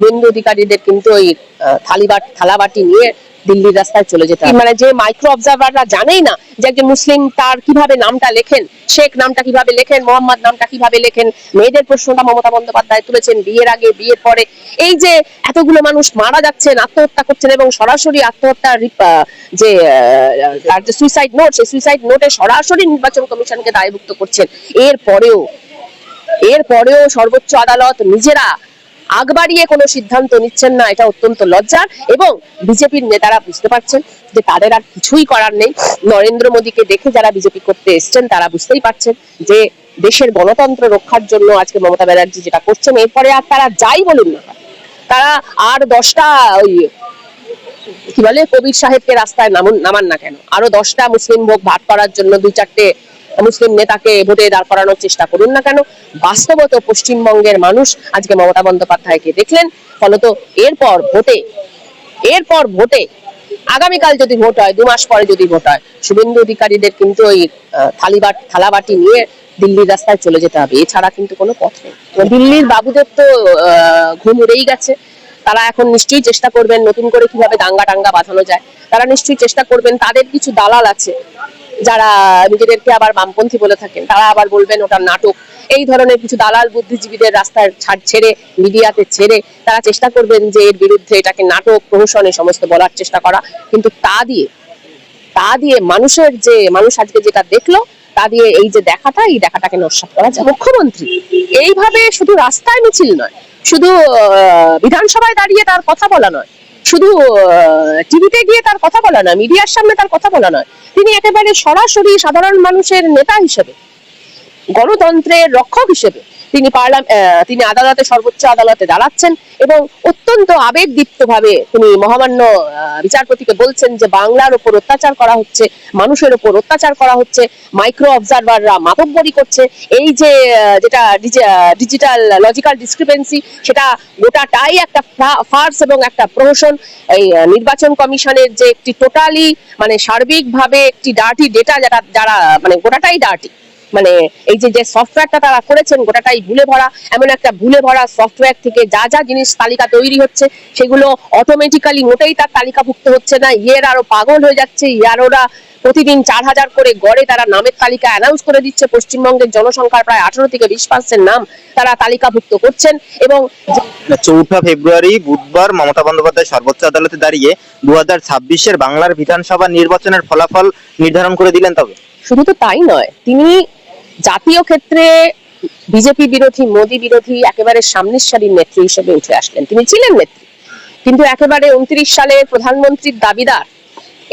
হিন্দু অধিকারীদের কিন্তু ওই থালিবাট থালাবাটি নিয়ে দিল্লির রাস্তায় চলে যেতে মানে যে মাইক্রো অবজারভাররা জানেই না যে একজন মুসলিম তার কীভাবে নামটা লেখেন শেখ নামটা কীভাবে লেখেন মোহাম্মদ নামটা কীভাবে লেখেন মেয়েদের প্রশ্নটা মমতা বন্দ্যোপাধ্যায় তুলেছেন বিয়ের আগে বিয়ের পরে। এই যে এতগুলো মানুষ মারা যাচ্ছেন আত্মহত্যা করছেন এবং সরাসরি আত্মহত্যার যে আহ, তার যে সুইসাইড নোট সেই সুইসাইড নোটে সরাসরি নির্বাচন কমিশনকে দায়ভুক্ত করছেন। এর পরেও এর পরেও সর্বোচ্চ আদালত নিজেরা আগ বাড়িয়ে কোনো সিদ্ধান্ত নিচ্ছেন না, এটা অত্যন্ত লজ্জার এবং বিজেপির নেতারা বুঝতে পারছেন যে তাদের আর কিছুই করার নেই। নরেন্দ্র মোদীকে দেখে যারা বিজেপি করতে এসছেন, তারা বুঝতেই পারছেন যে দেশের গণতন্ত্র রক্ষার জন্য আজকে মমতা ব্যানার্জি যেটা করছেন, এরপরে আর তারা যাই বলুন না তারা আর দশটা ওই কি বলে, কবির সাহেবকে রাস্তায় নামুন না কেন? আরও দশটা মুসলিম ভোগ ভাগ করার জন্য দুই চারটে মুসলিম নেতাকে ভোটে দাঁড় করানোর চেষ্টা করুন না কেন? বাস্তবত পশ্চিমবঙ্গের মানুষ আজকে মমতা বন্দ্যোপাধ্যায়কে দেখলেন। ফলত এরপর ভোটে এরপর ভোটে আগামীকাল যদি ভোট হয়, দু মাস পরে যদি ভোট হয়, শুভেন্দু অধিকারীদের কিন্তু ওই থালিবাট, থালাবাটি নিয়ে দিল্লির রাস্তায় চলে যেতে হবে। এছাড়া কিন্তু কোনো পথ নেই। দিল্লির বাবুদের তো ঘুম উড়েই গেছে। তারা এখন নিশ্চয়ই চেষ্টা করবেন নতুন করে কীভাবে দাঙ্গা টাঙ্গা বাঁধানো যায়। তারা নিশ্চয়ই চেষ্টা করবেন। তাদের কিছু দালাল আছে। যারা নিজেদেরকে আবার বামপন্থী বলে থাকেন, তারা আবার বলবেন ওটা নাটক। এই ধরনের কিছু দালাল বুদ্ধিজীবীদের রাস্তার ছাড় ছেড়ে, মিডিয়াতে ছেড়ে, তারা চেষ্টা করবেন যে এর বিরুদ্ধে এটাকে নাটক, প্রহসন সমস্ত বলার চেষ্টা করা। কিন্তু তা দিয়ে তা দিয়ে মানুষের যে, মানুষ আজকে যেটা দেখল, তা দিয়ে এই যে দেখাটা, এই দেখাটাকে নস্বাত করা যায়। মুখ্যমন্ত্রী, এইভাবে শুধু রাস্তায় মিছিল নয়, শুধু বিধানসভায় দাঁড়িয়ে তার কথা বলা নয় শুধু টিভিতে গিয়ে তার কথা বলা নয় মিডিয়ার সামনে তার কথা বলা নয়। তিনি একেবারে সরাসরি সাধারণ মানুষের নেতা হিসেবে, গণতন্ত্রের রক্ষক হিসেবে তিনি পার্লাম তিনি আদালতে, সর্বোচ্চ আদালতে দাঁড়াচ্ছেন এবং অত্যন্ত আবেগদীপ্ত ভাবে তিনি মহামান্য বিচারপতিকে বলছেন যে বাংলার উপর অত্যাচার করা হচ্ছে, মানুষের উপর অত্যাচার করা হচ্ছে মাইক্রো অবজারভাররা মাতব্বরি করছে। এই যে যেটা ডিজিটাল লজিক্যাল ডিসক্রিপেন্সি সেটা গোটাটাই একটা ফার্স এবং একটা প্রহসন। এই নির্বাচন কমিশনের যে একটি টোটালি মানে সার্বিকভাবে একটি ডার্টি ডেটা যারা যারা মানে গোটাটাই ডার্টি মানে এই যে যে সফটওয়্যারটা তারা করেছেন গোটাটাই ভুলে ভরা এমন একটা ভুলে ভরা সফটওয়্যার থেকে যা যা জিনিস তালিকা তৈরি হচ্ছে সেগুলো অটোমেটিক্যালি মোটেই তার তালিকাভুক্ত হচ্ছে না। ইয়ের আরও পাগল হয়ে যাচ্ছে ইয়ার ওরা প্রতিদিন চার হাজার করে গড়ে তারা নামের তালিকা অ্যানাউন্স করে দিচ্ছে। পশ্চিমবঙ্গের জনসংখ্যার প্রায় আঠারো থেকে বিশ পার্সেন্ট নাম তারা তালিকাভুক্ত করছেন এবং যে- চৌঠা ফেব্রুয়ারি বুধবার মমতা বন্দ্যোপাধ্যায় সর্বোচ্চ আদালতে দাঁড়িয়ে দু হাজার ছাব্বিশের বাংলার বিধানসভা নির্বাচনের ফলাফল নির্ধারণ করে দিলেন তবে। শুধু তো তাই নয় তিনি জাতীয় ক্ষেত্রে বিজেপি বিরোধী, মোদি বিরোধী একেবারে সামনের সারির নেত্রী হিসেবে উঠে আসলেন। তিনি ছিলেন নেত্রী, কিন্তু একেবারে উনত্রিশ সালে প্রধানমন্ত্রীর দাবিদার,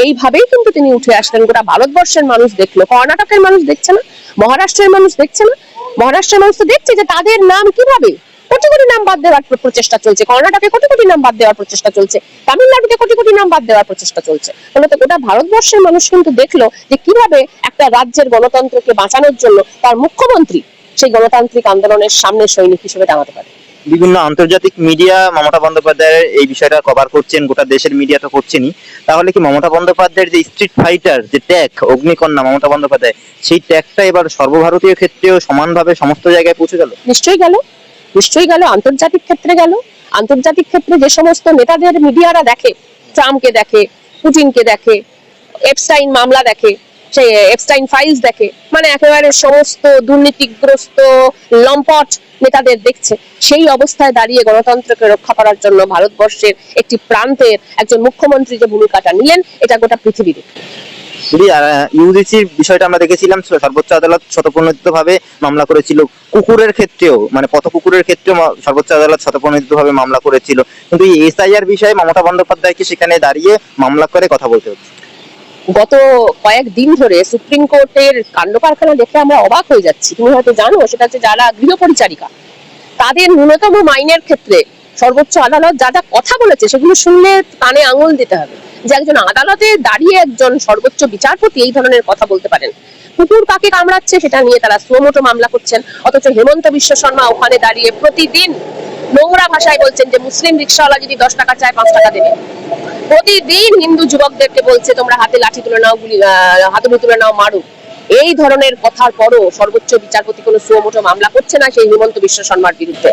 এইভাবেই কিন্তু তিনি উঠে আসলেন। গোটা ভারতবর্ষের মানুষ দেখল, কর্ণাটকের মানুষ দেখছে না, মহারাষ্ট্রের মানুষ দেখছে না। মহারাষ্ট্রের মানুষ তো দেখছে যে তাদের নাম কীভাবে কোটি কোটি নাম বাদ দেওয়ার প্রচেষ্টা চলছে। কর্ণাটকে কোটি কোটি নাম বাদ দেওয়ার প্রচেষ্টা চলছে। তামিলনাড়ুতে কোটি কোটি নাম বাদ দেওয়ার প্রচেষ্টা চলছে। ফলে তো গোটা ভারতবর্ষের মানুষ কিন্তু দেখল যে কীভাবে একটা রাজ্যের গণতন্ত্রকে বাঁচানোর জন্য তার মুখ্যমন্ত্রী সেই গণতান্ত্রিক আন্দোলনের সামনে সৈনিক হিসেবে দাঁড়াতে পারে। বিভিন্ন আন্তর্জাতিক মিডিয়া মমতা বন্দ্যোপাধ্যায়ের এই বিষয়টা কভার করছেন গোটা দেশের মিডিয়া তো করছেনই। তাহলে কি মমতা বন্দ্যোপাধ্যায়ের যে স্ট্রিট ফাইটার যে ট্যাগ অগ্নিকন্যা মমতা বন্দ্যোপাধ্যায় সেই ট্যাগটা এবার সর্বভারতীয় ক্ষেত্রেও সমানভাবে সমস্ত জায়গায় পৌঁছে গেল? নিশ্চয়ই গেল। নিশ্চয়ই গেল, আন্তর্জাতিক ক্ষেত্রে গেল। আন্তর্জাতিক ক্ষেত্রে যে সমস্ত নেতাদের মিডিয়ারা দেখে, ট্রাম্পকে দেখে পুটিনকে দেখে এপস্টাইন মামলা দেখে সেই এপস্টাইন ফাইলস দেখে মানে একেবারে সমস্ত দুর্নীতিগ্রস্ত, লম্পট নেতাদের দেখছে। সেই অবস্থায় দাঁড়িয়ে গণতন্ত্রকে রক্ষা করার জন্য ভারতবর্ষের একটি প্রান্তের একজন মুখ্যমন্ত্রী যে ভূমিকাটা নিলেন, এটা গোটা পৃথিবী দেখে দিদি ইউজিসির বিষয়টা আমরা দেখেছিলাম সর্বোচ্চ আদালত শতপ্রণোদিত ভাবে মামলা করেছিল। কুকুরের ক্ষেত্রেও মানে পথ কুকুরের ক্ষেত্রেও সর্বোচ্চ আদালত শতপ্রণোদিত ভাবে মামলা করেছিল। কিন্তু এই এসআইআর বিষয়ে মমতা বন্দ্যোপাধ্যায়কে সেখানে দাঁড়িয়ে মামলা করে কথা বলতে হচ্ছে। গত কয়েকদিন ধরে সুপ্রিম কোর্টের কাণ্ড কারখানা দেখে আমরা অবাক হয়ে যাচ্ছি। তুমি হয়তো জানো, সেটা হচ্ছে যারা গৃহ পরিচারিকা তাদের ন্যূনতম মাইনের ক্ষেত্রে সর্বোচ্চ আদালত যা যা কথা বলেছে, সেগুলো শুনলে কানে আঙুল দিতে হবে। যে একজন আদালতে দাঁড়িয়ে একজন সর্বোচ্চ বিচারপতি এই ধরনের কথা বলতে পারেন। কুকুর কাকে কামড়াচ্ছে সেটা নিয়ে তারা সুমোটো মামলা করছেন। অথচ হেমন্ত বিশ্ব শর্মা ওখানে দাঁড়িয়ে প্রতিদিন নোংরা ভাষায় বলছেন যে, মুসলিম রিক্সাওয়ালা যদি দশ টাকা চায়, পাঁচ টাকা দেবে। প্রতিদিন হিন্দু যুবকদেরকে বলছে, তোমরা হাতে লাঠি তুলে নাও, গুলি হাতুড়ি তুলে নাও, মারো। এই ধরনের কথার পরও সর্বোচ্চ বিচারপতি কোনো সুমোটো মামলা করছে না সেই হিমন্ত বিশ্ব শর্মার বিরুদ্ধে।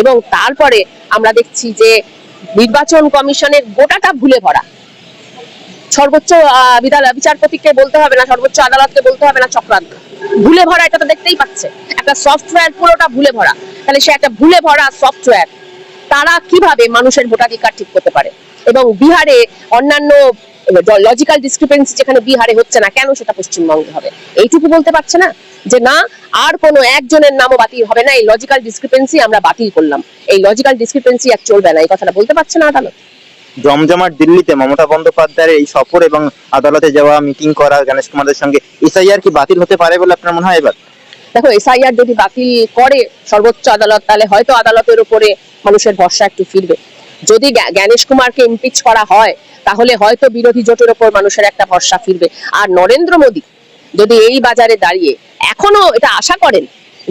এবং তারপরে আমরা দেখছি যে, নির্বাচন কমিশনের গোটাটা ভুলে ভরা। সর্বোচ্চ বিচারপতিকে বলতে হবে না, সর্বোচ্চ আদালতকে বলতে হবে না, চক্রান্ত। ভুলে ভরা এটা তো দেখতেই পাচ্ছে। একটা সফটওয়্যার পুরোটা ভুলে ভরা। তাহলে সে একটা ভুলে ভরা সফটওয়্যার তারা কীভাবে মানুষের ভোটাধিকার ঠিক করতে পারে? এবং বিহারে অন্যান্য লজিক্যাল ডিসক্রিপেন্সি যেখানে বিহারে হচ্ছে না, কেন সেটা পশ্চিমবঙ্গে হবে? এইটুকু বলতে পারছে না? যে না, আর কোনো একজনের নামও বাতিল হবে না। এই লজিক্যাল ডিসক্রিপেন্সি আমরা বাতিল করলাম। এই লজিক্যাল ডিসক্রিপেন্সি আর চলবে না। এই কথাটা বলতে পারছে না আদালত। জমজমাট দিল্লিতে মমতা বন্দ্যোপাধ্যায়ের এই সফর এবং আদালতে যাওয়া মিটিং করা গণেশ কুমারের সঙ্গে, এসআইআর কি বাতিল হতে পারে বলে আপনার মনে হয় এবার? দেখো, এসআইআর যদি বাতিল করে সর্বোচ্চ আদালত, তাহলে হয়তো আদালতের উপরে মানুষের ভরসা একটু ফিরবে। যদি জ্ঞানেশ কুমারকে ইমপিচ করা হয়, তাহলে হয়তো বিরোধী জোটের উপর মানুষের একটা ভরসা ফিরবে। আর নরেন্দ্র মোদী যদি এই বাজারে দাঁড়িয়ে এখনও এটা আশা করেন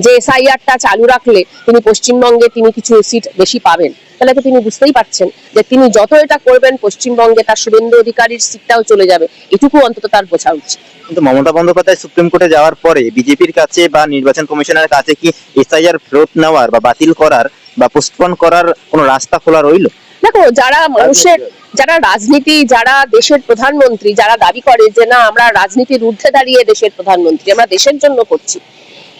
যে এসআইআরটা চালু রাখলে তিনি পশ্চিমবঙ্গে তিনি কিছু সিট বেশি পাবেন। তাহলে তো তিনি বুঝতেই পারছেন যে তিনি যত এটা করবেন পশ্চিমবঙ্গে তার শুভেন্দু অধিকারীর সিটটাও চলে যাবে। এটুকু অন্তত তার বোঝা উচিত। কিন্তু মমতা বন্দ্যোপাধ্যায় সুপ্রিম কোর্টে যাওয়ার পরে বিজেপির কাছে বা নির্বাচন কমিশনের কাছে কি এসআইআর ফেরত নেওয়ার বা বাতিল করার বা পোস্টপন করার কোনো রাস্তা খোলা রইল? দেখো যারা মানুষের যারা রাজনীতি যারা দেশের প্রধানমন্ত্রী যারা দাবি করে যে না আমরা রাজনীতির ঊর্ধ্বে দাঁড়িয়ে দেশের প্রধানমন্ত্রী আমরা দেশের জন্য করছি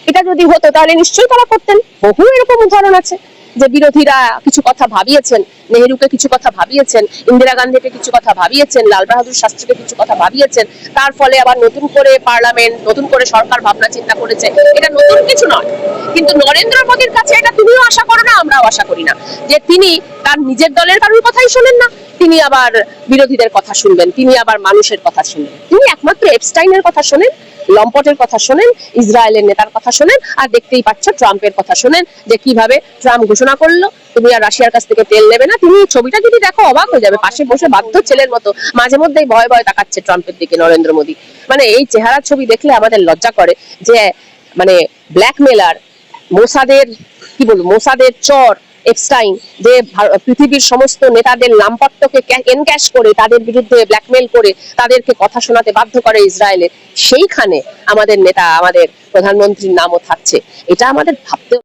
এটা যদি হতো, তাহলে নিশ্চয়ই তারা করতেন। বহু এরকম উদাহরণ আছে যে বিরোধীরা কিছু কথা ভাবিয়েছেন, নেহেরুকে কিছু কথা ভাবিয়েছেন, ইন্দিরা গান্ধীকে কিছু কথা ভাবিয়েছেন, লাল বাহাদুর শাস্ত্রীকে কিছু কথা ভাবিয়েছেন, তার ফলে আবার নতুন করে পার্লামেন্ট, নতুন করে সরকার ভাবনা চিন্তা করেছে। এটা নতুন কিছু নয়। কিন্তু নরেন্দ্র মোদীর কাছে এটা তুমিও আশা করো না, আমরাও আশা করি না। যে তিনি তার নিজের দলের কারোর কথাই শোনেন না, তিনি আবার বিরোধীদের কথা শুনবেন, তিনি আবার মানুষের কথা শুনবেন। তিনি একমাত্র এপস্টাইনের কথা শোনেন। লম্পটের কথা শোনেন, ইসরায়েলের নেতার কথা শোনেন, আর দেখতেই পাচ্ছ ট্রাম্পের কথা শোনেন যে কীভাবে ট্রাম্প ঘোষণা করল। তুমি আর রাশিয়ার কাছ থেকে তেল নেবে না, তুমি ছবিটা যদি দেখো অবাক হয়ে যাবে, পাশে বসে বাধ্য ছেলের মতো। মাঝে মধ্যেই ভয় ভয় তাকাচ্ছে ট্রাম্পের দিকে নরেন্দ্র মোদী। মানে এই চেহারার ছবি দেখলে আমাদের লজ্জা করে যে মানে ব্ল্যাকমেলার মোসাদের, কি বলব, মোসাদের চর এপস্টাইন যে পৃথিবীর সমস্ত নেতাদের নামপত্রকে এনক্যাশ করে, তাদের বিরুদ্ধে ব্ল্যাকমেল করে তাদেরকে কথা শোনাতে বাধ্য করে ইসরায়েলের সেইখানে আমাদের নেতা, আমাদের প্রধানমন্ত্রীর নামও থাকছে। এটা আমাদের ভাবতে